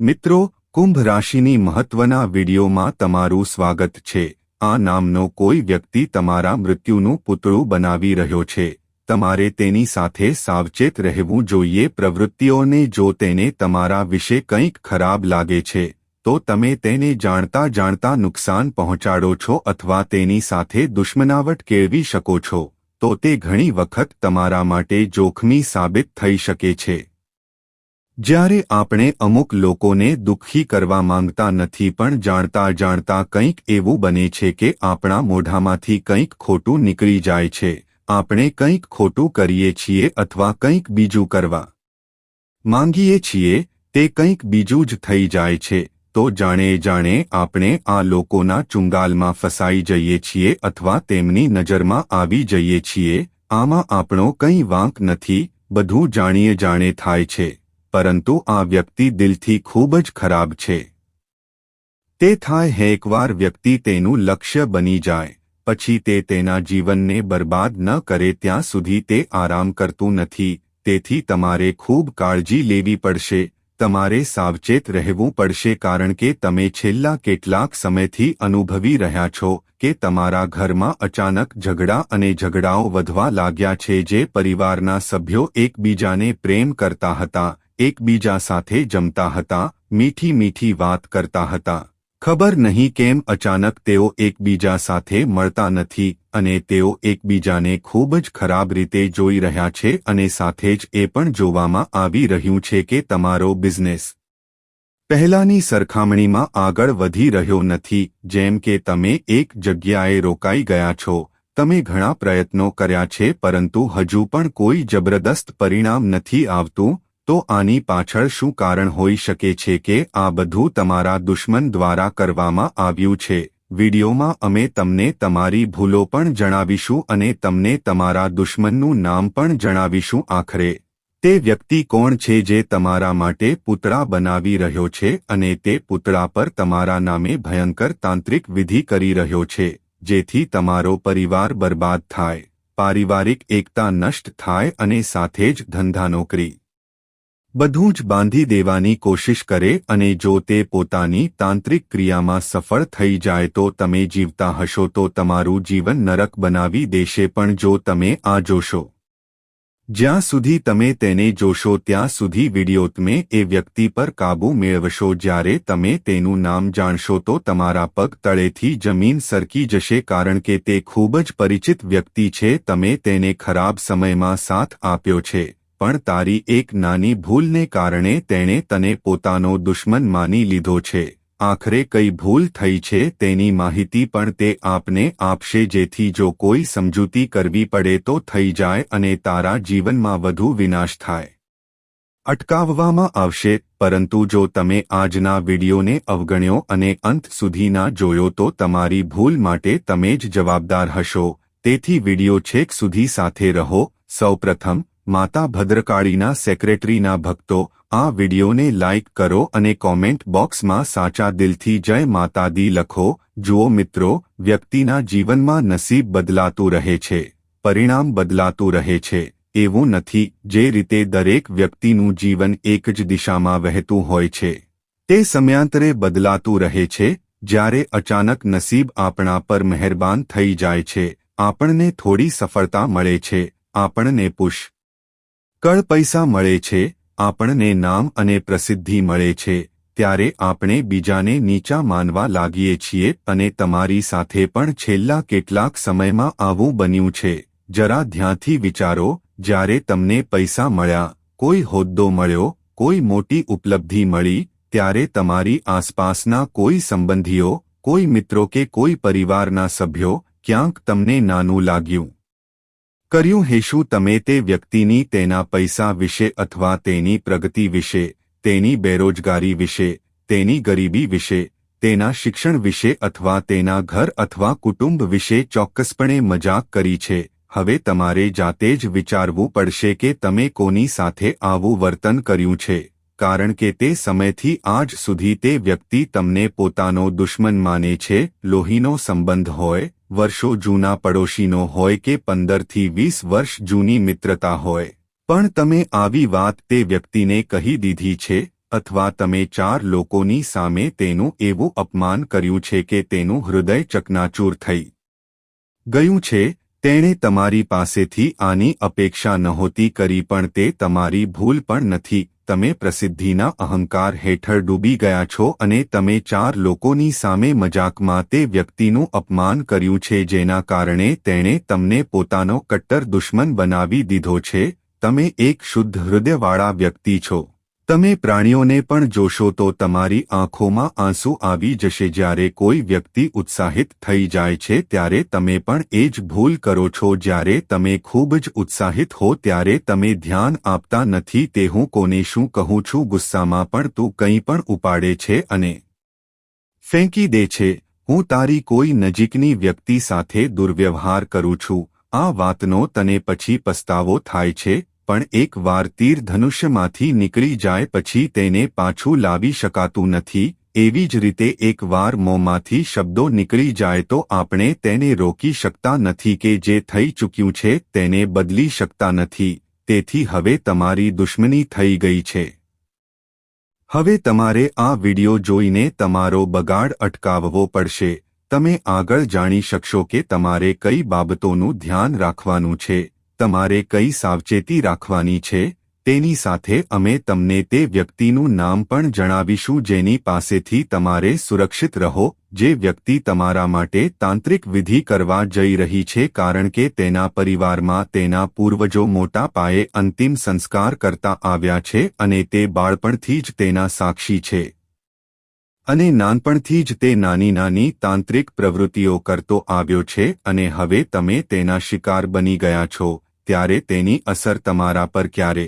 મિત્રો, કુંભ રાશિની મહત્વના વિડીયોમાં તમારું સ્વાગત છે. આ નામનો કોઈ વ્યક્તિ તમારા મૃત્યુનું પુતળું બનાવી રહ્યો છે. તમારે તેની સાથે સાવચેત રહેવું જોઈએ. પ્રવૃત્તિઓને જો તેને તમારા વિશે કંઈક ખરાબ લાગે છે, તો તમે તેને જાણતા જાણતા નુકસાન પહોંચાડો છો અથવા તેની સાથે દુશ્મનાવટ કેળવી શકો છો, તો તે ઘણી વખત તમારા માટે જોખમી સાબિત થઈ શકે છે. જ્યારે આપણે અમુક લોકોને દુઃખી કરવા માંગતા નથી પણ જાણતા જાણતા કંઈક એવું બને છે કે આપણા મોઢામાંથી કંઈક ખોટું નીકળી જાય છે, આપણે કંઈક ખોટું કરીએ છીએ અથવા કંઈક બીજું કરવા માંગીએ છીએ, તે કંઈક બીજું જ થઈ જાય છે, તો જાણે જાણે આપણે આ લોકોના ચુંગાલમાં ફસાઈ જઈએ છીએ અથવા તેમની નજરમાં આવી જઈએ છીએ, આમાં આપણો કંઈ વાંક નથી, બધું જાણીએ જાણે થાય છે. પરંતુ આ વ્યક્તિ દિલથી ખૂબ જ ખરાબ છે. તે થાય હે એકવાર વ્યક્તિ તેનું લક્ષ્ય બની જાય, પછી તે તેના જીવનને બરબાદ ન કરે ત્યાં સુધી તે આરામ કરતું નથી, તેથી તમારે ખૂબ કાળજી લેવી પડશે, તમારે સાવચેત રહેવું પડશે કારણ કે તમે છેલ્લા કેટલાક સમયથી અનુભવી રહ્યા છો કે તમારા ઘરમાં અચાનક ઝઘડા અને ઝઘડાઓ વધવા લાગ્યા છે જે પરિવારના સભ્યો એકબીજાને પ્રેમ કરતા હતા એકબીજા સાથે જમતા હતા, મીઠી મીઠી વાત કરતા હતા. ખબર નહીં કેમ અચાનક તેઓ એકબીજા સાથે મળતા નથી અને તેઓ એકબીજાને ખૂબ જ ખરાબ રીતે જોઈ રહ્યા છે અને સાથે જ એ પણ જોવામાં આવી રહ્યું છે કે તમારો બિઝનેસ પહેલાની સરખામણીમાં આગળ વધી રહ્યો નથી, જેમ કે તમે એક જગ્યાએ રોકાઈ ગયા છો. તમે ઘણા પ્રયત્નો કર્યા છે પરંતુ હજુ પણ કોઈ જબરદસ્ત પરિણામ નથી આવતું તો આની પાછળ શું કારણ હોઈ શકે છે કે આ બધું તમારા દુશ્મન દ્વારા કરવામાં આવ્યું છે? વિડીયોમાં અમે તમને તમારી ભૂલો પણ જણાવીશું અને તમને તમારા દુશ્મનનું નામ પણ જણાવીશું આખરે. તે વ્યક્તિ કોણ છે જે તમારા માટે પૂતળા બનાવી રહ્યો છે અને તે પૂતળા પર તમારા નામે ભયંકર તાંત્રિક વિધિ કરી રહ્યો છે, જેથી તમારો પરિવાર બરબાદ થાય, પારિવારિક એકતા નષ્ટ થાય અને સાથે જ ધંધા નોકરી. બધું જ બાંધી દેવાની કોશિશ કરે અને જો તે પોતાની તાંત્રિક ક્રિયામાં સફળ થઈ જાય તો તમે જીવતા હશો તો તમારું જીવન નરક બનાવી દેશે પણ જો તમે આ જોશો. જ્યાં સુધી તમે તેને જોશો ત્યાં સુધી વીડિયો તમે એ વ્યક્તિ પર કાબૂ મેળવશો જ્યારે તમે તેનું નામ જાણશો તો તમારા પગ તળેથી જમીન સરકી જશે કારણ કે તે ખૂબ જ પરિચિત વ્યક્તિ છે તમે તેને ખરાબ સમયમાં સાથ આપ્યો છે. પણ તારી એક નાની ભૂલને કારણે તેણે તને પોતાનો દુશ્મન માની લીધો છે. આખરે કઈ ભૂલ થઈ છે તેની માહિતી પણ તે આપને આપશે જેથી જો કોઈ સમજૂતી કરવી પડે તો થઈ જાય અને તારા જીવનમાં વધુ વિનાશ થાય. અટકાવવામાં આવશે, પરંતુ જો તમે આજના વિડીયોને અવગણ્યો અને અંત સુધીના જોયો તો તમારી ભૂલ માટે તમે જ જવાબદાર હશો. તેથી વીડિયો છેક સુધી સાથે રહો. સૌપ્રથમ માતા ભદ્રકાળીના સેક્રેટરીના ભક્તો, આ વિડીયોને લાઇક કરો અને કોમેન્ટ બોક્સમાં સાચા દિલથી જય માતાદી લખો, જુઓ મિત્રો, વ્યક્તિના જીવનમાં નસીબ બદલાતું રહે છે, પરિણામ બદલાતું રહે છે, એવું નથી, જે રીતે દરેક વ્યક્તિનું જીવન એક જ દિશામાં વહેતું હોય છે, તે સમયાંતરે બદલાતું રહે છે, જ્યારે અચાનક નસીબ આપણા પર મહેરબાન થઈ જાય છે, આપણને થોડી સફળતા મળે છે, આપણને પુશ કળ પૈસા મળે છે, આપણને નામ અને પ્રસિદ્ધિ મળે છે, ત્યારે આપણે બીજાને નીચા માનવા લાગીએ છીએ અને તમારી સાથે પણ છેલ્લા કેટલાક સમયમાં આવું બન્યું છે. જરા ધ્યાનથી વિચારો, જ્યારે તમને પૈસા મળ્યા, કોઈ હોદ્દો મળ્યો, કોઈ મોટી ઉપલબ્ધિ મળી, ત્યારે તમારી આસપાસના કોઈ સંબંધીઓ, કોઈ મિત્રો કે કોઈ પરિવારના સભ્યો ક્યાંક તમને નાનું લાગ્યું. કર્યું હેશું તમે તે વ્યક્તિની તેના પૈસા વિશે અથવા તેની પ્રગતિ વિશે, તેની બેરોજગારી વિશે, તેની ગરીબી વિશે, તેના શિક્ષણ વિશે અથવા તેના ઘર અથવા કુટુંબ વિશે ચોક્કસપણે મજાક કરી છે. હવે તમારે જાતે જ વિચારવું પડશે કે તમે કોની સાથે આવું વર્તન કર્યું છે, કારણ કે તે સમયથી આજ સુધી તે વ્યક્તિ તમને પોતાનો દુશ્મન માને છે, લોહીનો સંબંધ હોય વર્ષો જૂના પડોશીનો હોય કે પંદરથી વીસ વર્ષ જૂની મિત્રતા હોય. પણ તમે આવી વાત તે વ્યક્તિને કહી દીધી છે, અથવા તમે ચાર લોકોની સામે તેનું એવું અપમાન કર્યું છે કે તેનું હૃદય ચકનાચૂર થઈ ગયું છે, તેણે તમારી પાસેથી આની અપેક્ષા નહોતી કરી પણ તે તમારી ભૂલ પણ નથી. તમે પ્રસિદ્ધિના અહંકાર હેઠળ ડૂબી ગયા છો અને તમે ચાર લોકોની સામે મજાકમાં તે વ્યક્તિનું અપમાન કર્યું છે જેના કારણે તેણે તમને પોતાનો કટ્ટર દુશ્મન બનાવી દીધો છે. તમે એક શુદ્ધ હૃદયવાળા વ્યક્તિ છો. તમે પ્રાણીઓને પણ જોશો તો તમારી આંખોમાં આંસુ આવી જશે. જ્યારે કોઈ વ્યક્તિ ઉત્સાહિત થઈ જાય છે, ત્યારે તમે પણ એ જ ભૂલ કરો છો. જ્યારે તમે ખૂબ જ ઉત્સાહિત હો, ત્યારે તમે ધ્યાન આપતા નથી. તે હું કોને શું કહું છું? ગુસ્સામાં પણ તું કંઈ પણ ઉપાડે છે અને ફેંકી દે છે. હું તારી કોઈ નજીકની વ્યક્તિ સાથે દુર્વ્યવહાર કરું છું. આ વાતનો તને પછી પસ્તાવો થાય છે. પણ એક વાર તીર ધનુષ્યમાંથી નીકળી જાય પછી તેને પાછું લાવી શકાતું નથી, એવી જ રીતે એક વાર મોંમાંથી શબ્દો નીકળી જાય તો આપણે તેને રોકી શકતા નથી કે જે થઈ ચૂક્યું છે તેને બદલી શકતા નથી, તેથી હવે તમારી દુશ્મની થઈ ગઈ છે. હવે તમારે આ વિડિયો જોઈને તમારો બગાડ અટકાવવો પડશે. તમે આગળ જાણી શકશો કે તમારે કઈ બાબતોનું ધ્યાન રાખવાનું છે. તમારે કઈ સાવચેતી રાખવાની છે? તેની સાથે અમે તમને તે વ્યક્તિનું નામ પણ જણાવીશું જેની પાસેથી તમારે સુરક્ષિત રહો, જે વ્યક્તિ તમારા માટે તાંત્રિક વિધિ કરવા જઈ રહી છે કારણ કે તેના પરિવારમાં તેના પૂર્વજો મોટા પાયે અંતિમ સંસ્કાર કરતા આવ્યા છે અને તે બાળપણથી જ તેના સાક્ષી છે. અને નાનપણથી જ તે નાની નાની તાંત્રિક પ્રવૃત્તિઓ કરતો આવ્યો છે અને હવે તમે તેના શિકાર બની ગયા છો. ત્યારે તેની અસર તમારા પર ક્યારે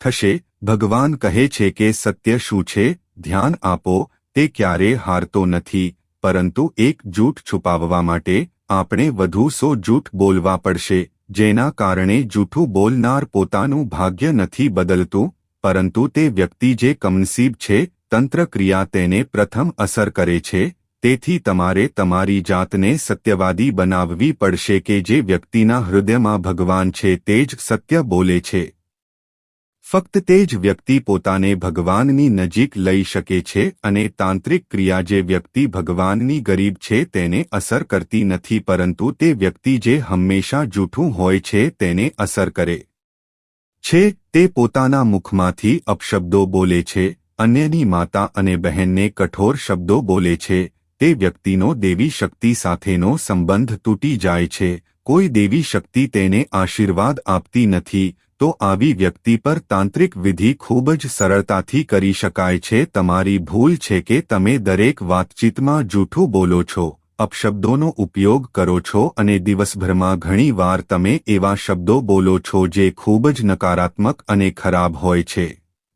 થશે? ભગવાન કહે છે કે સત્ય શું છે? ધ્યાન આપો, તે ક્યારે હારતો નથી, પરંતુ એક જૂઠ છુપાવવા માટે આપણે વધુ સો જૂઠ બોલવા પડશે, જેના કારણે જૂઠું બોલનાર પોતાનું ભાગ્ય નથી બદલતું, પરંતુ તે વ્યક્તિ જે કમનસીબ છે તંત્ર ક્રિયા તેને પ્રથમ અસર કરે છે તેથી તમારે તમારી જાતને સત્યવાદી બનાવવી પડશે કે જે વ્યક્તિના હૃદયમાં ભગવાન છે તે જ સત્ય બોલે છે. ફક્ત તે જ વ્યક્તિ પોતાને ભગવાનની નજીક લઈ શકે છે અને તાંત્રિક ક્રિયા જે વ્યક્તિ ભગવાનની ગરીબ છે તેને અસર કરતી નથી પરંતુ તે વ્યક્તિ જે હંમેશા જૂઠું હોય છે તેને અસર કરે. છે, તે પોતાના મુખમાંથી અપશબ્દો બોલે છે, અન્યની માતા અને બહેનને કઠોર શબ્દો બોલે છે તે વ્યક્તિનો દેવી શક્તિ સાથેનો સંબંધ તૂટી જાય છે. કોઈ દેવી શક્તિ તેને આશીર્વાદ આપતી નથી, તો આવી વ્યક્તિ પર તાંત્રિક વિધિ ખૂબ જ સરળતાથી કરી શકાય છે. તમારી ભૂલ છે કે તમે દરેક વાતચીતમાં જૂઠું બોલો છો, અપશબ્દોનો ઉપયોગ કરો છો અને દિવસભરમાં ઘણી વાર તમે એવા શબ્દો બોલો છો જે ખૂબ જ નકારાત્મક અને ખરાબ હોય છે.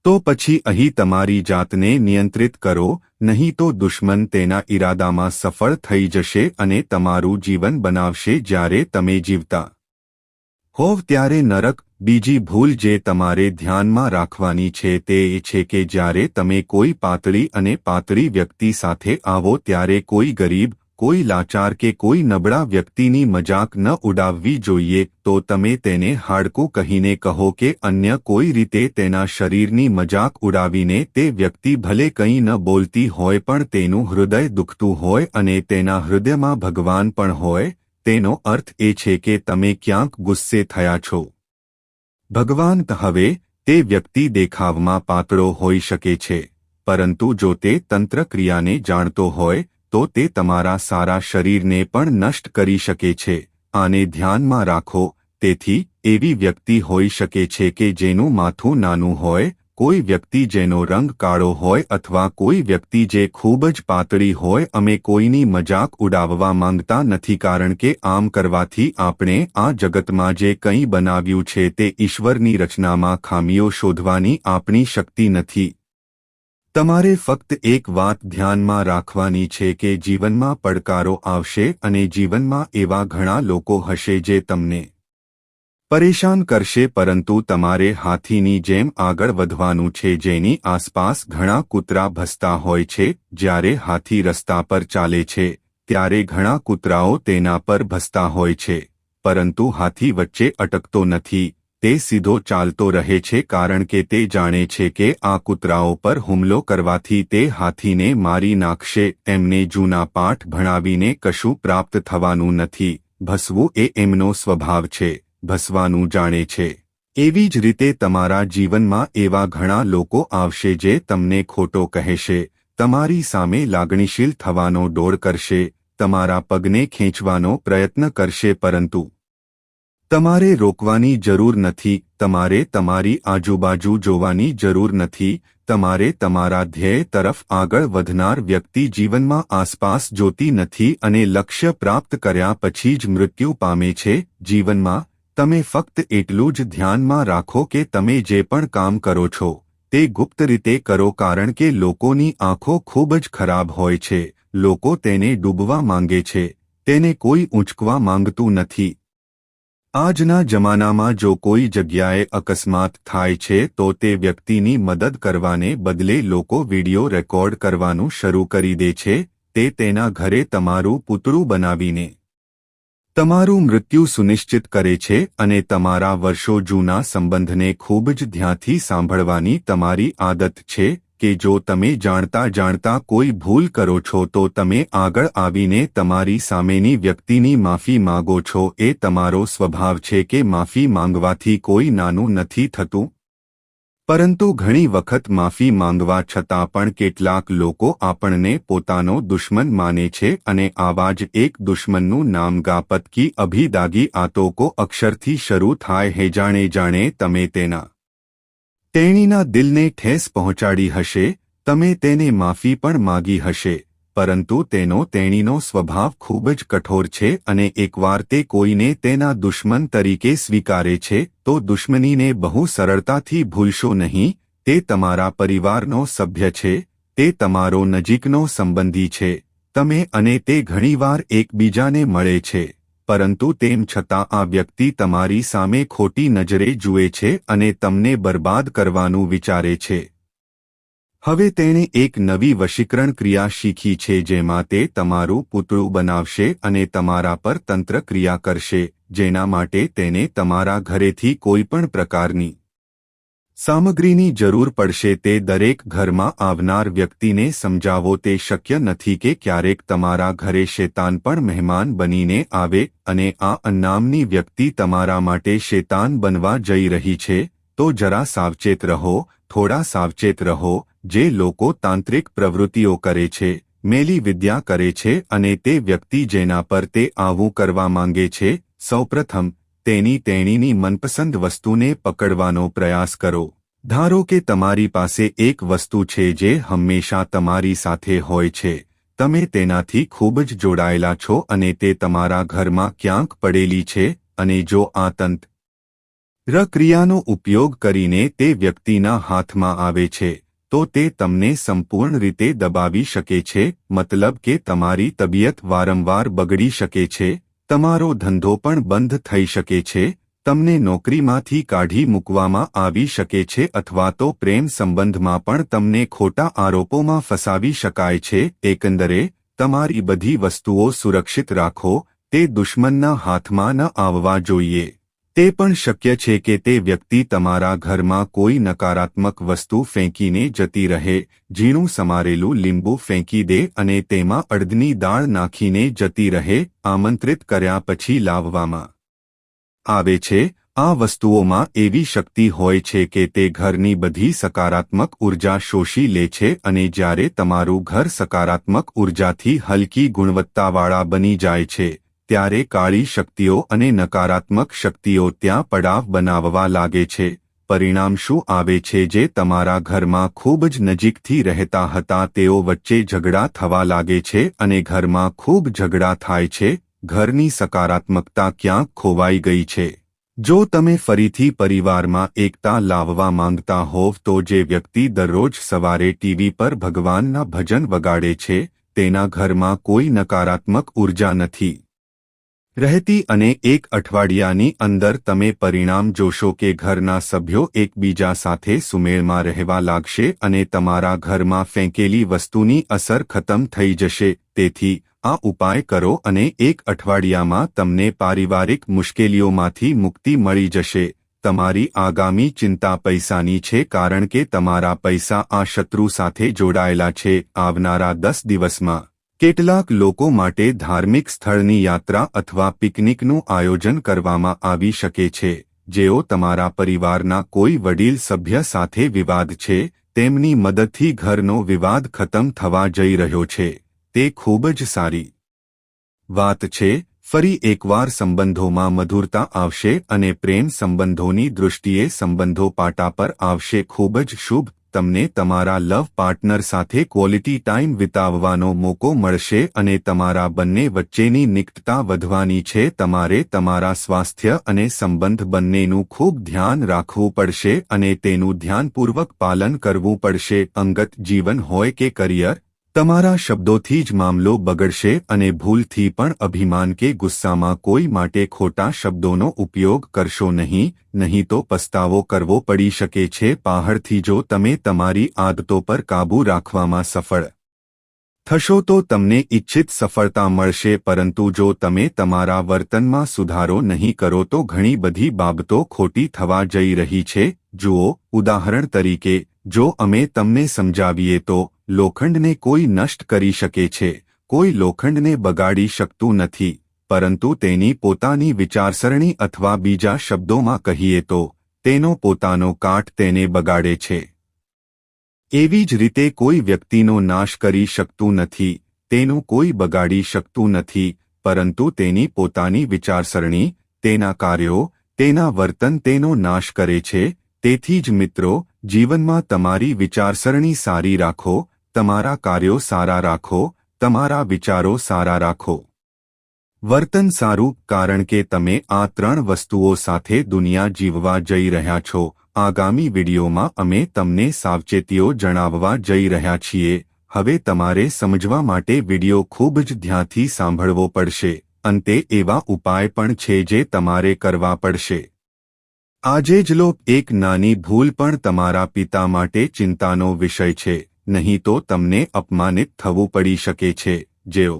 તો પછી અહીં તમારી જાતને નિયંત્રિત કરો, નહીં તો દુશ્મન તેના ઈરાદામાં સફળ થઈ જશે અને તમારું જીવન બનાવશે જ્યારે તમે જીવતા હોવ ત્યારે નરક, બીજી ભૂલ જે તમારે ધ્યાનમાં રાખવાની છે તે એ છે કે જ્યારે તમે કોઈ પાતળી અને પાતળી વ્યક્તિ સાથે આવો ત્યારે કોઈ ગરીબ કોઈ લાચાર કે કોઈ નબળા વ્યક્તિની મજાક ન ઉડાવવી જોઈએ, તો તમે તેને હાડકું કહીને કહો કે અન્ય કોઈ રીતે તેના શરીરની મજાક ઉડાવીને તે વ્યક્તિ ભલે કંઈ ન બોલતી હોય પણ તેનું હૃદય દુખતું હોય અને તેના હૃદયમાં ભગવાન પણ હોય, તેનો અર્થ એ છે કે તમે ક્યાંક ગુસ્સે થયા છો. ભગવાન હવે તે વ્યક્તિ દેખાવમાં પાતળો હોઈ શકે છે, પરંતુ જો તે તંત્રક્રિયાને જાણતો હોય તો તે તમારા સારા શરીરને પણ નષ્ટ કરી શકે છે. આને ધ્યાનમાં રાખો, તેથી એવી વ્યક્તિ હોઈ શકે છે કે જેનું માથું નાનું હોય, કોઈ વ્યક્તિ જેનો રંગ કાળો હોય અથવા કોઈ વ્યક્તિ જે ખૂબ જ પાતળી હોય અમે કોઈની મજાક ઉડાવવા માંગતા નથી કારણ કે આમ કરવાથી આપણે આ જગતમાં જે કંઈ બનાવ્યું છે તે ઈશ્વરની રચનામાં ખામીઓ શોધવાની આપણી શક્તિ નથી. તમારે ફક્ત એક વાત ધ્યાનમાં રાખવાની છે કે જીવનમાં પડકારો આવશે અને જીવનમાં એવા ઘણા લોકો હશે જે તમને પરેશાન કરશે, પરંતુ તમારે હાથીની જેમ આગળ વધવાનું છે. જેની આસપાસ ઘણા કૂતરા ભસતા હોય છે. જ્યારે હાથી રસ્તા પર ચાલે છે, ત્યારે ઘણા કૂતરાઓ તેના પર ભસતા હોય છે, પરંતુ હાથી વચ્ચે અટકતો નથી. તે સીધો ચાલતો રહે છે કારણ કે તે જાણે છે કે આ કૂતરાઓ પર હુમલો કરવાથી તે હાથીને મારી નાખશે, એમને જૂના પાઠ ભણાવીને કશું પ્રાપ્ત થવાનું નથી. ભસવું એ એમનો સ્વભાવ છે, ભસવાનું જાણે છે. એવી જ રીતે તમારા જીવનમાં એવા ઘણા લોકો આવશે જે તમને ખોટો કહેશે, તમારી સામે લાગણીશીલ થવાનો ડોળ કરશે, તમારા પગને ખેંચવાનો પ્રયત્ન કરશે પરંતુ તમારે રોકવાની જરૂર નથી, તમારે તમારી આજુબાજુ જોવાની જરૂર નથી, તમારે તમારા ધ્યેય તરફ આગળ વધનાર વ્યક્તિ જીવનમાં આસપાસ જોતી નથી અને લક્ષ્ય પ્રાપ્ત કર્યા પછી જ મૃત્યુ પામે છે, જીવનમાં, તમે ફક્ત એટલું જ ધ્યાનમાં રાખો કે તમે જે પણ કામ કરો છો, તે ગુપ્ત રીતે કરો કારણ કે લોકોની આંખો ખૂબ જ ખરાબ હોય છે, લોકો તેને ડૂબવા માંગે છે, તેને કોઈ ઊંચકવા માંગતું નથી આજના જમાનામાં જો કોઈ જગ્યાએ અકસ્માત થાય છે, તો તે વ્યક્તિની મદદ કરવાને બદલે લોકો વિડિયો રેકોર્ડ કરવાનું શરૂ કરી દે છે, તે તેના ઘરે તમારું પુતળું બનાવીને. તમારું મૃત્યુ સુનિશ્ચિત કરે છે અને તમારા વર્ષો જૂના સંબંધને ખૂબ જ ધ્યાનથી સાંભળવાની તમારી આદત છે કે જો તમે જાણતા જાણતા કોઈ ભૂલ કરો છો તો તમે આગળ આવીને તમારી સામેની વ્યક્તિની માફી માગો છો. એ તમારો સ્વભાવ છે કે માફી માંગવાથી કોઈ નાનું નથી થતું. પરંતુ ઘણી વખત માફી માંગવા છતાં પણ કેટલાક લોકો આપણને પોતાનો દુશ્મન માને છે અને આવા જ એક દુશ્મનનું નામ ગાપત કી અભિદાગી આતોકો અક્ષરથી શરૂ થાય હે જાણે જાણે તમે તેના તેણીના દિલને ઠેસ પહોંચાડી હશે, તમે તેને માફી પણ માગી હશે, પરંતુ તેનો તેણીનો સ્વભાવ ખૂબ જ કઠોર છે અને એકવાર તે કોઈને તેના દુશ્મન તરીકે સ્વીકારે છે, તો દુશ્મનીને બહુ સરળતાથી ભૂલશો નહીં, તે તમારા પરિવારનો સભ્ય છે, તે તમારો નજીકનો સંબંધી છે, તમે અને તે ઘણીવાર એકબીજાને મળે છે. પરંતુ તેમ છતાં આ વ્યક્તિ તમારી સામે ખોટી નજરે જુએ છે અને તમને બરબાદ કરવાનું વિચારે છે. હવે તેણે એક નવી વશીકરણ ક્રિયા શીખી છે જેમાં તે તમારું પુતળું બનાવશે અને તમારા પર તંત્ર ક્રિયા કરશે, જેના માટે તેને તમારા ઘરેથી કોઈપણ પ્રકારની સામગ્રીની જરૂર પડશે તે દરેક ઘરમાં આવનાર વ્યક્તિને સમજાવો તે શક્ય નથી કે ક્યારેક તમારા ઘરે શેતાન પણ મહેમાન બનીને આવે અને આ અન્નામની વ્યક્તિ તમારા માટે શેતાન બનવા જઈ રહી છે, તો જરા સાવચેત રહો, થોડા સાવચેત રહો, જે લોકો તાંત્રિક પ્રવૃત્તિઓ કરે છે, મેલી વિદ્યા કરે છે અને તે વ્યક્તિ જેના પર તે આવું કરવા માંગે છે, સૌપ્રથમ તેની તેણીની મનપસંદ વસ્તુને પકડવાનો પ્રયાસ કરો. ધારો કે તમારી પાસે એક વસ્તુ છે જે હંમેશા તમારી સાથે હોય છે. તમે તેનાથી ખૂબ જ જોડાયેલા છો અને તે તમારા ઘરમાં ક્યાંક પડેલી છે અને જો આ તંત રક્રિયાનો ઉપયોગ કરીને તે વ્યક્તિના હાથમાં આવે છે, તો તે તમને સંપૂર્ણ રીતે દબાવી શકે છે, મતલબ કે તમારી તબિયત વારંવાર બગડી શકે છે તમારો ધંધો પણ બંધ થઈ શકે છે, તમને નોકરીમાંથી કાઢી મૂકવામાં આવી શકે છે અથવા તો પ્રેમ સંબંધમાં પણ તમને ખોટા આરોપોમાં ફસાવી શકાય છે, એકંદરે, તમારી બધી વસ્તુઓ સુરક્ષિત રાખો, તે દુશ્મનના હાથમાં ન આવવા જોઈએ. તે પણ શક્ય છે કે તે વ્યક્તિ તમારા ઘરમાં કોઈ નકારાત્મક વસ્તુ ફેંકીને જતી રહે, ઝીણું સમારેલું લીંબુ ફેંકી દે અને તેમાં અડદની દાળ નાખીને જતી રહે, આમંત્રિત કર્યા પછી લાવવામાં આવે છે. આ વસ્તુઓમાં એવી શક્તિ હોય છે કે તે ઘરની બધી સકારાત્મક ઊર્જા શોષી લે છે અને જ્યારે તમારું ઘર સકારાત્મક ઉર્જાથી હલકી ગુણવત્તાવાળા બની જાય છે ત્યારે કાળી શક્તિઓ અને નકારાત્મક શક્તિઓ ત્યાં પડાવ બનાવવા લાગે છે. પરિણામ શું આવે છે જે તમારા ઘરમાં ખૂબ જ નજીકથી રહેતા હતા તેઓ વચ્ચે ઝઘડા થવા લાગે છે અને ઘરમાં ખૂબ ઝઘડા થાય છે, ઘરની સકારાત્મકતા ક્યાંક ખોવાઈ ગઈ છે. જો તમે ફરીથી પરિવારમાં એકતા લાવવા માંગતા હોવ તો જે વ્યક્તિ દરરોજ સવારે ટીવી પર ભગવાનના ભજન વગાડે છે, તેના ઘરમાં કોઈ નકારાત્મક ઊર્જા નથી. રહેતી અને એક અઠવાડિયાની અંદર તમે પરિણામ જોશો કે ઘરના સભ્યો એકબીજા સાથે સુમેળમાં રહેવા લાગશે અને તમારા ઘરમાં ફેંકેલી વસ્તુની અસર ખતમ થઈ જશે. તેથી, આ ઉપાય કરો અને એક અઠવાડિયામાં તમને પારિવારિક મુશ્કેલીઓમાંથી મુક્તિ મળી જશે. તમારી આગામી ચિંતા પૈસાની છે કારણ કે તમારા પૈસા આ શત્રુ સાથે જોડાયેલા છે. આવનારા દસ દિવસમાં કેટલાક લોકો માટે ધાર્મિક સ્થળની યાત્રા અથવા પિકનિકનું આયોજન કરવામાં આવી શકે છે, જેઓ તમારા પરિવારના કોઈ વડીલ સભ્ય સાથે વિવાદ છે, તેમની મદદથી ઘરનો વિવાદ ખતમ થવા જઈ રહ્યો છે, તે ખૂબ જ સારી વાત છે. ફરી એકવાર સંબંધોમાં મધુરતા આવશે અને પ્રેમ સંબંધોની દૃષ્ટિએ સંબંધો પાટા પર આવશે. ખૂબ જ શુભ તમને તમારા લવ પાર્ટનર સાથે ક્વોલિટી ટાઈમ વિતાવવાનો મોકો મળશે અને તમારા બંને વચ્ચેની નિકટતા વધવાની છે. તમારે તમારા સ્વાસ્થ્ય અને સંબંધ બંનેનું ખૂબ ધ્યાન રાખવું પડશે અને તેનું ધ્યાનપૂર્વક પાલન કરવું પડશે. અંગત જીવન હોય કે કરિયર તમારા શબ્દોથી જ મામલો બગડશે અને ભૂલથી પણ અભિમાન કે ગુસ્સામાં કોઈ માટે ખોટા શબ્દોનો ઉપયોગ કરશો નહીં નહીં તો પસ્તાવો કરવો પડી શકે છે પહાડથી જો તમે તમારી આદતો પર કાબૂ રાખવામાં સફળ થશો તો તમને ઇચ્છિત સફળતા મળશે પરંતુ જો તમે તમારા વર્તનમાં સુધારો નહીં કરો તો ઘણી બધી બાબતો ખોટી થવા જઈ રહી છે. જુઓ, ઉદાહરણ તરીકે, જો અમે તમને સમજાવીએ તો લોખંડને કોઈ નષ્ટ કરી શકે છે, કોઈ લોખંડને બગાડી શકતું નથી, પરંતુ તેની પોતાની વિચારસરણી અથવા બીજા શબ્દોમાં કહીએ તો, તેનો પોતાનો કાટ તેને બગાડે છે. એવી જ રીતે કોઈ વ્યક્તિનો નાશ કરી શકતું નથી, તેનું કોઈ બગાડી શકતું નથી, પરંતુ તેની પોતાની વિચારસરણી, તેના કાર્યો, તેના વર્તન તેનો નાશ કરે છે, તેથી જ મિત્રો, જીવનમાં તમારી વિચારસરણી સારી રાખો તમારા કાર્યો સારા રાખો, તમારા વિચારો સારા રાખો. વર્તન સારું, કારણ કે તમે આ ત્રણ વસ્તુઓ સાથે દુનિયા જીવવા જઈ રહ્યા છો. આગામી વિડીયોમાં અમે તમને સાવચેતીઓ જણાવવા જઈ રહ્યા છીએ. હવે તમારે સમજવા માટે વીડિયો ખૂબ જ ધ્યાનથી સાંભળવો પડશે. અંતે એવા ઉપાય પણ છે જે તમારે કરવા પડશે. આજે જ લો, એક નાની ભૂલ પણ તમારા પિતા માટે ચિંતાનો વિષય છે. નહીં તો તમને અપમાનિત થવું પડી શકે છે, જેઓ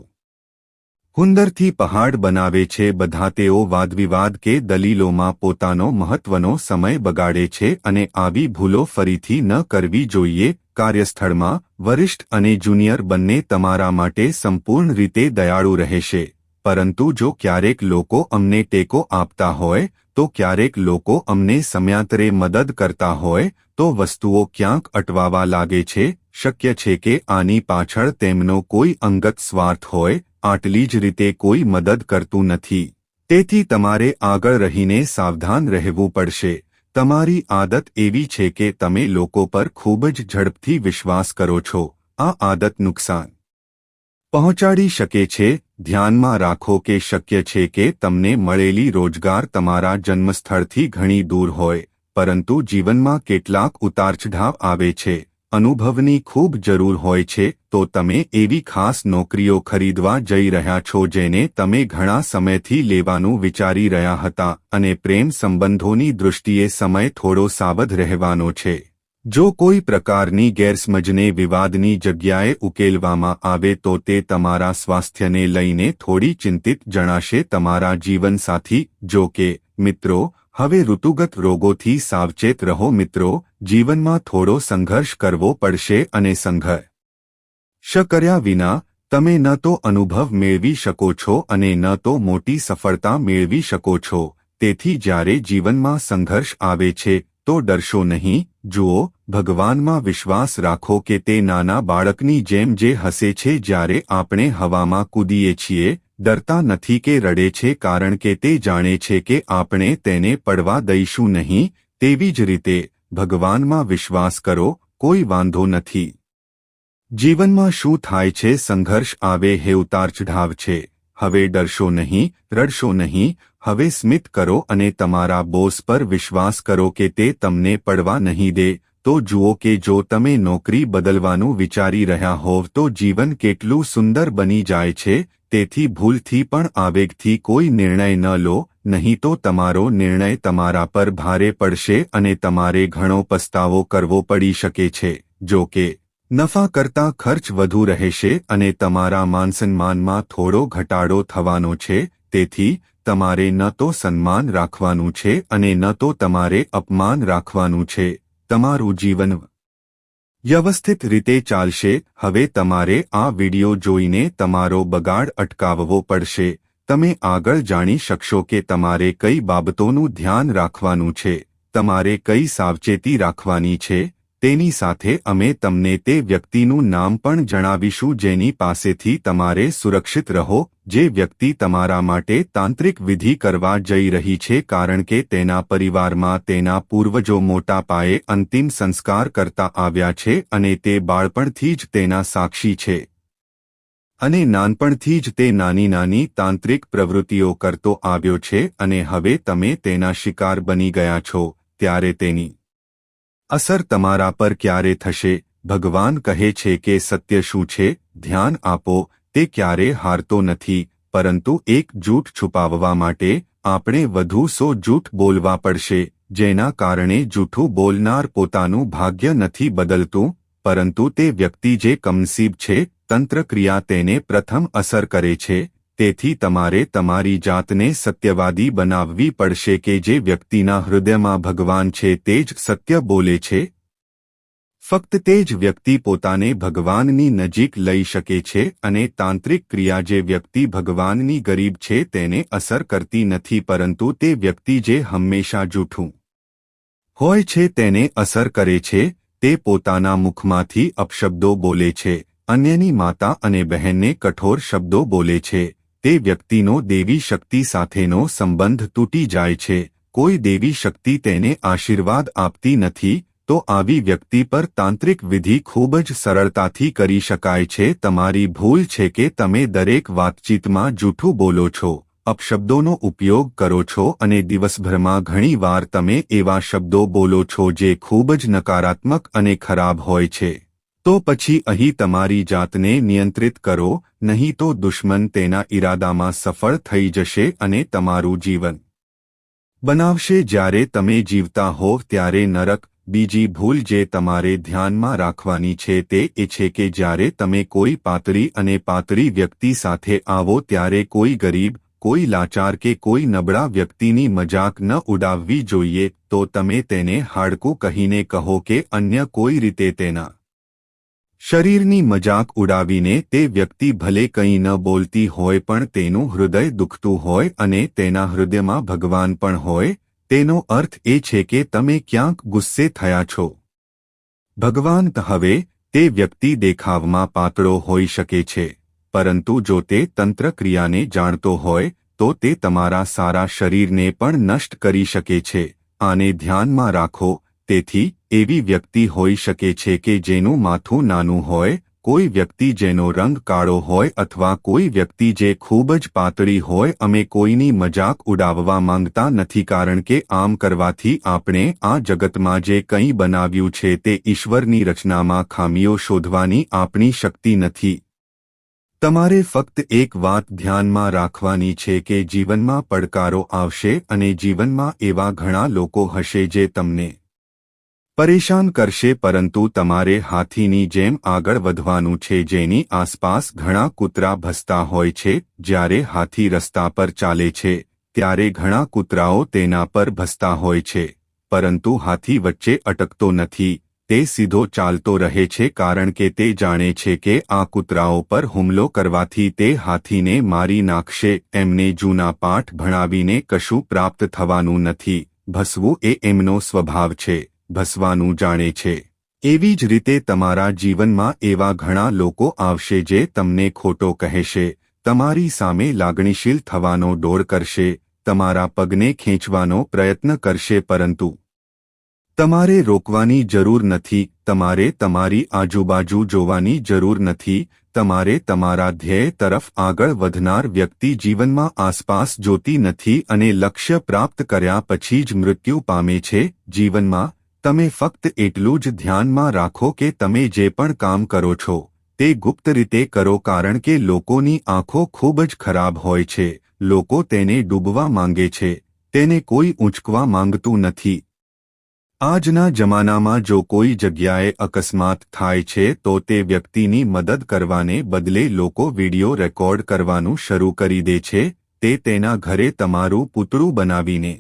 હુંદરથી પહાડ બનાવે છે, બધા તેઓ વાદવિવાદ કે દલીલોમાં પોતાનો મહત્વનો સમય બગાડે છે અને આવી ભૂલો ફરીથી ન કરવી જોઈએ, કાર્યસ્થળમાં વરિષ્ઠ અને જુનિયર બંને તમારા માટે સંપૂર્ણ રીતે દયાળુ રહેશે, પરંતુ જો ક્યારેક લોકો અમને ટેકો આપતા હોય તો ક્યારેક લોકો અમને સમયાંતરે મદદ કરતા હોય, તો વસ્તુઓ ક્યાંક અટવાવા લાગે છે, શક્ય છે કે આની પાછળ તેમનો કોઈ અંગત સ્વાર્થ હોય, આટલી જ રીતે કોઈ મદદ કરતું નથી. તેથી તમારે આગળ રહીને સાવધાન રહેવું પડશે. તમારી આદત એવી છે કે તમે લોકો પર ખૂબ જ ઝડપથી વિશ્વાસ કરો છો. આ આદત નુકસાન પહોંચાડી શકે છે, ધ્યાનમાં રાખો કે શક્ય છે કે તમને મળેલી રોજગાર તમારા જન્મસ્થળથી ઘણી દૂર હોય, પરંતુ જીવનમાં કેટલાક ઉતારચઢાવ આવે છે. અનુભવની ખૂબ જરૂર હોય છે, તો તમે એવી ખાસ નોકરીઓ ખરીદવા જઈ રહ્યા છો જેને તમે ઘણા સમયથી લેવાનું વિચારી રહ્યા હતા, અને પ્રેમ સંબંધોની દૃષ્ટિએ સમય થોડો સાવધ રહેવાનો છે. જો કોઈ પ્રકારની ગેરસમજને વિવાદની જગ્યાએ ઉકેલવામાં આવે તો તે તમારા સ્વાસ્થ્યને લઈને થોડી ચિંતિત જણાશે તમારા જીવનસાથી. જો કે, મિત્રો, હવે ઋતુગત રોગોથી સાવચેત રહો મિત્રો, જીવનમાં થોડો સંઘર્ષ કરવો પડશે અને સંઘર્ષ કર્યા વિના તમે ન તો અનુભવ મેળવી શકો છો અને ન તો મોટી સફળતા મેળવી શકો છો. તેથી જ્યારે જીવનમાં સંઘર્ષ આવે છે, તો ડરશો નહીં. જુઓ, ભગવાનમાં વિશ્વાસ રાખો કે તે નાના બાળકની જેમ જે હસે છે જ્યારે આપણે હવામાં કૂદીએ છીએ, ડરતા નથી કે રડે છે કારણ કે તે જાણે છે કે આપણે તેને પડવા દઈશું નહીં, તેવી જ રીતે, ભગવાનમાં વિશ્વાસ કરો, કોઈ વાંધો નથી. જીવનમાં શું થાય છે સંઘર્ષ આવે હે ઉતાર ચઢાવ છે, હવે ડરશો નહીં, રડશો નહીં હવે સ્મિત કરો અને તમારા બોસ પર વિશ્વાસ કરો કે તે તમને પડવા નહીં દે, તો જુઓ કે જો તમે નોકરી બદલવાનું વિચારી રહ્યા હોવ તો જીવન કેટલું સુંદર બની જાય છે, તેથી ભૂલથી પણ આવેગથી કોઈ નિર્ણય ન લો, નહીં તો તમારો નિર્ણય તમારા પર ભારે પડશે અને તમારે ઘણો પસ્તાવો કરવો પડી શકે છે, જો કે નફા કરતાં ખર્ચ વધુ રહેશે અને તમારા માનસન્માનમાં થોડો ઘટાડો થવાનો છે, તેથી તમારે ન તો સન્માન રાખવાનું છે અને ન તો તમારે અપમાન રાખવાનું છે. તમારું જીવન વ્યવસ્થિત રીતે ચાલશે. હવે તમારે આ વિડિયો જોઈને તમારો બગાડ અટકાવવો પડશે. તમે આગળ જાણી શકશો કે તમારે કઈ બાબતોનું ધ્યાન રાખવાનું છે. તમારે કઈ સાવચેતી રાખવાની છે. તેની સાથે અમે તમને તે વ્યક્તિનું નામ પણ જણાવીશું જેની પાસેથી તમારે સુરક્ષિત રહો, જે વ્યક્તિ તમારા માટે તાંત્રિક વિધિ કરવા જઈ રહી છે કારણ કે તેના પરિવારમાં તેના પૂર્વજો મોટા પાયે અંતિમ સંસ્કાર કરતા આવ્યા છે અને તે બાળપણથી જ તેના સાક્ષી છે. અને નાનપણથી જ તે નાની નાની તાંત્રિક પ્રવૃત્તિઓ કરતો આવ્યો છે અને હવે તમે તેના શિકાર બની ગયા છો, ત્યારે તેની અસર તમારા પર ક્યારે થશે? ભગવાન કહે છે કે સત્ય શું છે? ધ્યાન આપો, તે ક્યારે હારતો નથી. પરંતુ એક જૂઠ છુપાવવા માટે આપણે વધુ સો જૂઠ બોલવા પડશે, જેના કારણે જૂઠું બોલનાર પોતાનું ભાગ્ય નથી બદલતું, પરંતુ તે વ્યક્તિ જે કમસીબ છે, તંત્રક્રિયા તેને પ્રથમ અસર કરે છે. તેથી તમારે તમારી જાતને સત્યવાદી બનાવવી પડશે કે જે વ્યક્તિના હૃદયમાં ભગવાન છે તે જ સત્ય બોલે છે? ફક્ત તે જ વ્યક્તિ પોતાને ભગવાનની નજીક લઈ શકે છે અને તાંત્રિક ક્રિયા જે વ્યક્તિ ભગવાનની ગરીબ છે તેને અસર કરતી નથી પરંતુ તે વ્યક્તિ જે હંમેશા જૂઠું હોય છે તેને અસર કરે છે, તે પોતાના મુખમાંથી અપશબ્દો બોલે છે, અન્યની માતા અને બહેનને કઠોર શબ્દો બોલે છે. તે વ્યક્તિનો દેવી શક્તિ સાથેનો સંબંધ તૂટી જાય છે. કોઈ દેવી શક્તિ તેને આશીર્વાદ આપતી નથી, તો આવી વ્યક્તિ પર તાંત્રિક વિધિ ખૂબ જ સરળતાથી કરી શકાય છે. તમારી ભૂલ છે કે તમે દરેક વાતચીતમાં જૂઠું બોલો છો, અપશબ્દોનો ઉપયોગ કરો છો અને દિવસભરમાં ઘણીવાર તમે એવા શબ્દો બોલો છો જે ખૂબ જ નકારાત્મક અને ખરાબ હોય છે. તો પછી અહીં તમારી જાતને નિયંત્રિત કરો, નહીં તો દુશ્મન તેના ઈરાદામાં સફળ થઈ જશે અને તમારું જીવન બનાવશે. જ્યારે તમે જીવતા હોવ ત્યારે નરક, બીજી ભૂલ જે તમારે ધ્યાનમાં રાખવાની છે તે એ છે કે જ્યારે તમે કોઈ પાતળી અને પાતળી વ્યક્તિ સાથે આવો ત્યારે કોઈ ગરીબ, કોઈ લાચાર કે કોઈ નબળા વ્યક્તિની મજાક ન ઉડાવવી જોઈએ, તો તમે તેને હાડકું કહીને કહો કે અન્ય કોઈ રીતે તેના શરીરની મજાક ઉડાવીને તે વ્યક્તિ ભલે કંઈ ન બોલતી હોય પણ તેનું હૃદય દુખતું હોય અને તેના હૃદયમાં ભગવાન પણ હોય, તેનો અર્થ એ છે કે તમે ક્યાંક ગુસ્સે થયા છો. ભગવાન હવે તે વ્યક્તિ દેખાવમાં પાતળો હોઈ શકે છે, પરંતુ જો તે તંત્રક્રિયાને જાણતો હોય, તો તે તમારા સારા શરીરને પણ નષ્ટ કરી શકે છે. આને ધ્યાનમાં રાખો તેથી, એવી વ્યક્તિ હોઈ શકે છે કે જેનું માથું નાનું હોય, કોઈ વ્યક્તિ જેનો રંગ કાળો હોય અથવા કોઈ વ્યક્તિ જે ખૂબ જ પાતળી હોય અમે કોઈની મજાક ઉડાવવા માંગતા નથી કારણ કે આમ કરવાથી આપણે આ જગતમાં જે કંઈ બનાવ્યું છે તે ઈશ્વરની રચનામાં ખામીઓ શોધવાની આપણી શક્તિ નથી. તમારે ફક્ત એક વાત ધ્યાનમાં રાખવાની છે કે જીવનમાં પડકારો આવશે અને જીવનમાં એવા ઘણા લોકો હશે જે તમને પરેશાન કરશે પરંતુ તમારે હાથીની જેમ આગળ વધવાનું છે જેની આસપાસ ઘણા કૂતરા ભસતા હોય છે. જ્યારે હાથી રસ્તા પર ચાલે છે, ત્યારે ઘણા કૂતરાઓ તેના પર ભસતા હોય છે, પરંતુ હાથી વચ્ચે અટકતો નથી. તે સીધો ચાલતો રહે છે કારણ કે તે જાણે છે કે આ કૂતરાઓ પર હુમલો કરવાથી તે હાથીને મારી નાખશે. એમને જૂના પાઠ ભણાવીને કશું પ્રાપ્ત થવાનું નથી. ભસવું એ એમનો સ્વભાવ છે. ભસવાનું જાણે છે. એવી જ રીતે તમારા જીવનમાં એવા ઘણા લોકો આવશે જે તમને ખોટો કહેશે, તમારી સામે લાગણીશીલ થવાનો ડોળ કરશે, તમારા પગને ખેંચવાનો પ્રયત્ન કરશે પરંતુ તમારે રોકવાની જરૂર નથી, તમારે તમારી આજુબાજુ જોવાની જરૂર નથી, તમારે તમારા ધ્યેય તરફ આગળ વધનાર વ્યક્તિ જીવનમાં આસપાસ જોતી નથી અને લક્ષ્ય પ્રાપ્ત કર્યા પછી જ મૃત્યુ પામે છે, જીવનમાં તમે ફક્ત એટલું જ ધ્યાનમાં રાખો કે તમે જે પણ કામ કરો છો, તે ગુપ્ત રીતે કરો કારણ કે લોકોની આંખો ખૂબ જ ખરાબ હોય છે. લોકો તેને ડૂબવા માંગે છે, તેને કોઈ ઊંચકવા માંગતું નથી. આજના જમાનામાં જો કોઈ જગ્યાએ અકસ્માત થાય છે, તો તે વ્યક્તિની મદદ કરવાને બદલે લોકો વિડિયો રેકોર્ડ કરવાનું શરૂ કરી દે છે, તે તેના ઘરે તમારું પૂતળું બનાવીને.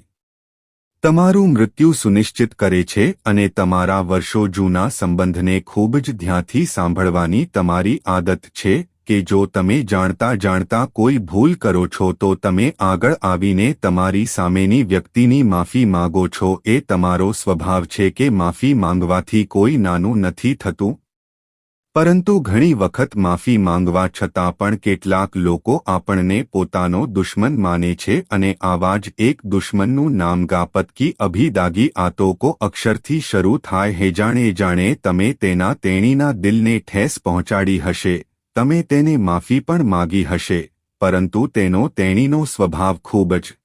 તમારું મૃત્યુ સુનિશ્ચિત કરે છે અને તમારા વર્ષો જૂના સંબંધને ખૂબ જ ધ્યાનથી સાંભળવાની તમારી આદત છે કે જો તમે જાણતા જાણતા કોઈ ભૂલ કરો છો તો તમે આગળ આવીને તમારી સામેની વ્યક્તિની માફી માગો છો. એ તમારો સ્વભાવ છે કે માફી માંગવાથી કોઈ નાનું નથી થતું. પરંતુ ઘણી વખત માફી માંગવા છતાં પણ કેટલાક લોકો આપણને પોતાનો દુશ્મન માને છે અને આવા જ એક દુશ્મનનું નામ ગાપતકી અભિદાગી આતોકો અક્ષરથી શરૂ થાય હે જાણે જાણે તમે તેના તેણીના દિલને ઠેસ પહોંચાડી હશે, તમે તેને માફી પણ માગી હશે, પરંતુ તેનો તેણીનો સ્વભાવ ખૂબ જ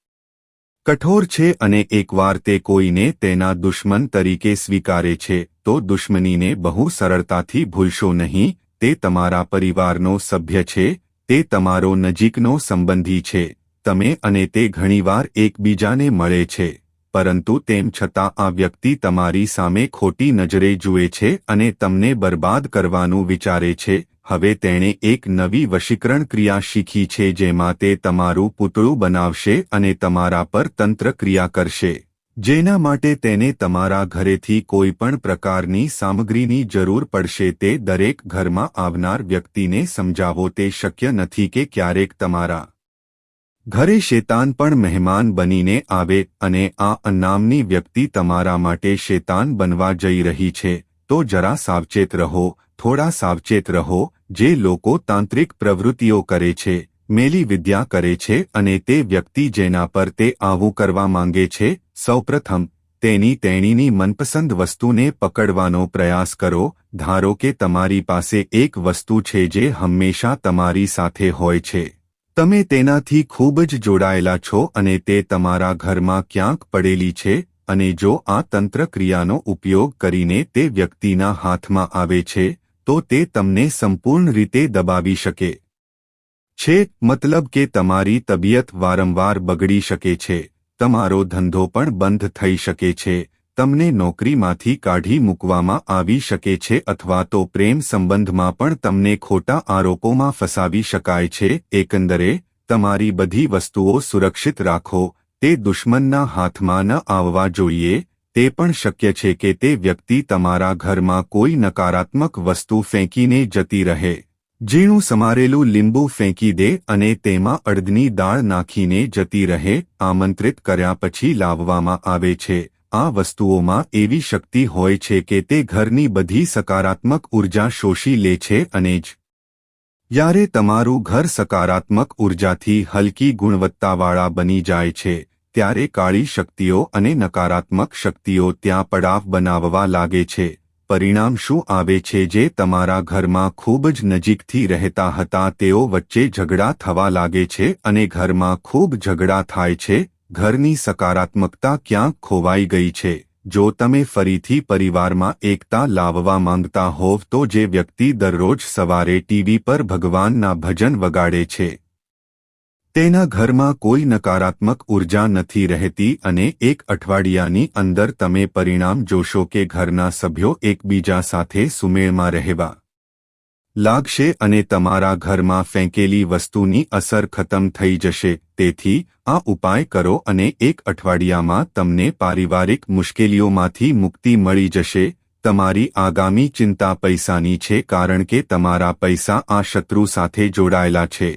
કઠોર છે અને એકવાર તે કોઈને તેના દુશ્મન તરીકે સ્વીકારે છે. તો દુશ્મનીને બહુ સરળતાથી ભૂલશો નહીં, તે તમારા પરિવારનો સભ્ય છે, તે તમારો નજીકનો સંબંધી છે, તમે અને તે ઘણીવાર એકબીજાને મળે છે, પરંતુ તેમ છતાં આ વ્યક્તિ તમારી સામે ખોટી નજરે જુએ છે અને તમને બરબાદ કરવાનું વિચારે છે, હવે તેણે એક નવી વશીકરણ ક્રિયા શીખી છે જેમાં તે તમારું પૂતળું બનાવશે અને તમારા પર તંત્ર ક્રિયા કરશે. જેના માટે તેને તમારા ઘરેથી કોઈ પણ પ્રકારની સામગ્રીની જરૂર પડશે તે દરેક ઘરમાં આવનાર વ્યક્તિને સમજાવો તે શક્ય નથી કે ક્યારેક તમારા ઘરે શેતાન પણ મહેમાન બનીને આવે અને આ અનામની વ્યક્તિ તમારા માટે શેતાન બનવા જઈ રહી છે, તો જરા સાવચેત રહો, થોડા સાવચેત રહો, જે લોકો તાંત્રિક પ્રવૃત્તિઓ કરે છે, મેલી વિદ્યા કરે છે અને તે વ્યક્તિ જેના પર તે આવું કરવા માંગે છે સૌપ્રથમ, તેની તેણીની મનપસંદ વસ્તુને પકડવાનો પ્રયાસ કરો, ધારો કે તમારી પાસે એક વસ્તુ છે જે હંમેશા તમારી સાથે હોય છે. તમે તેનાથી ખૂબ જ જોડાયેલા છો અને તે તમારા ઘરમાં ક્યાંક પડેલી છે, અને જો આ તંત્ર ક્રિયાનો ઉપયોગ કરીને તે વ્યક્તિના હાથમાં આવે છે, તો તે તમને સંપૂર્ણ રીતે દબાવી શકે. છે, મતલબ કે તમારી તબિયત વારંવાર બગડી શકે છે. તમારો ધંધો પણ બંધ થઈ શકે છે. તમને નોકરીમાંથી કાઢી મૂકવામાં આવી શકે છે અથવા તો પ્રેમ સંબંધમાં પણ તમને ખોટા આરોપોમાં ફસાવી શકાય છે. એકંદરે, તમારી બધી વસ્તુઓ સુરક્ષિત રાખો. તે દુશ્મનના હાથમાં ન આવવા જોઈએ. તે પણ શક્ય છે કે તે વ્યક્તિ તમારા ઘરમાં કોઈ નકારાત્મક વસ્તુ ફેંકીને જતી રહે. ઝીણું સમારેલું લીંબુ ફેંકી દે અને તેમાં અડદની દાળ નાખીને જતી રહે, આમંત્રિત કર્યા પછી લાવવામાં આવે છે. આ વસ્તુઓમાં એવી શક્તિ હોય છે કે તે ઘરની બધી સકારાત્મક ઊર્જા શોષી લે છે અને જ યારે તમારું ઘર સકારાત્મક ઉર્જાથી હલકી ગુણવત્તાવાળા બની જાય છે, ત્યારે કાળી શક્તિઓ અને નકારાત્મક શક્તિઓ ત્યાં પડાવ બનાવવા લાગે છે. પરિણામ શું આવે છે જે તમારા ઘરમાં ખૂબ જ નજીકથી રહેતા હતા? તેઓ વચ્ચે ઝઘડા થવા લાગે છે અને ઘરમાં ખૂબ ઝઘડા થાય છે. ઘરની સકારાત્મકતા ક્યાંક ખોવાઈ ગઈ છે. જો તમે ફરીથી પરિવારમાં એકતા લાવવા માંગતા હોવ તો જે વ્યક્તિ દરરોજ સવારે ટીવી પર ભગવાનના ભજન વગાડે છે તેના ઘરમાં કોઈ નકારાત્મક ઊર્જા નથી રહેતી અને એક અઠવાડિયાની અંદર તમે પરિણામ જોશો કે ઘરના સભ્યો એકબીજા સાથે સુમેળમાં રહેવા લાગશે અને તમારા ઘરમાં ફેંકેલી વસ્તુની અસર ખતમ થઈ જશે. તેથી આ ઉપાય કરો અને એક અઠવાડિયામાં તમને પારિવારિક મુશ્કેલીઓમાંથી મુક્તિ મળી જશે. તમારી આગામી ચિંતા પૈસાની છે કારણ કે તમારા પૈસા આ શત્રુ સાથે જોડાયેલા છે.